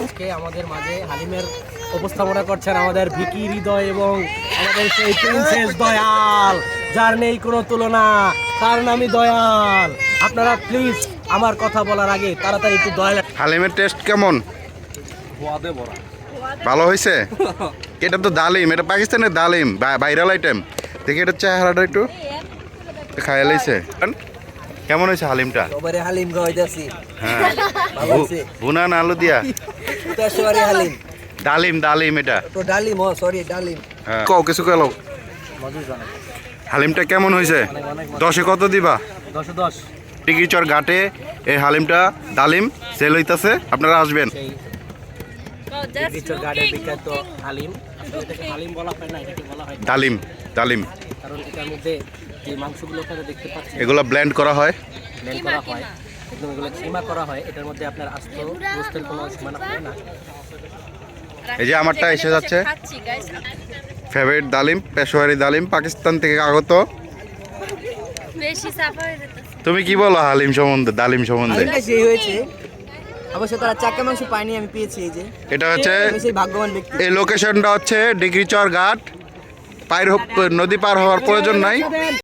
আজকে আমাদের মাঝে হালিমের উপস্থাপনা করছেন আমাদের ভিকি হৃদয় এবং আমাদের সেই প্রিন্সেস দয়াল যার নেই কোনো তুলনা তার নামই দয়াল। আপনারা প্লিজ আমার কথা বলার আগে তাড়াতাড়ি একটু দয়াল হালিমের টেস্ট কেমন? ভালো হয়েছে? এটা তো ডালিম এটা পাকিস্তানের ডালিম ভাইরাল আইটেম দেখি এটা চেহারাটা একটু। খাইয়া লাইছে। কেমন হয়েছে হালিমটা? ওবারে হালিম খাওয়াইতেছি। হ্যাঁ। ভালো ভু- আছে। ভুনা না আলু দিয়া পেশোয়ারি হালিম। ডালিম ডালিম এটা। তো ডালিম ও সরি ডালিম। হ্যাঁ। কও কিছু কেলো হালিমটা কেমন হয়েছে? দশে কত দিবা? দশে দশ। টিকিচর ঘাটে এই হালিমটা ডালিম সেল হইতাছে আপনারা আসবেন। ডালিম। ডালিম যে মাংসগুলো আপনারা দেখতে পাচ্ছেন এগুলো ব্লেন্ড করা হয়। ব্লেন্ড করা হয় একদম এগুলো করা হয় এটার মধ্যে আপনার আস্ত গোস্তের কোনো সীমানা হয় না। এই যে আমারটা এসে যাচ্ছে। ফেভারিট ডালিম পেশোয়ারি ডালিম পাকিস্তান থেকে আগত। বেশি সাফা হয়ে যেতেছে। তুমি কি বলো হালিম সম্বন্ধে ডালিম সম্বন্ধে? হয়েছে অবশ্য তারা চাকা মাংস পাইনি আমি পেয়েছি এই যে। এটা হচ্ছে ভাগ্যবান ব্যক্তি। এই লোকেশনটা হচ্ছে ডিগ্রিচর ঘাট। হ- নদী পার হওয়ার প্রয়োজন নাই।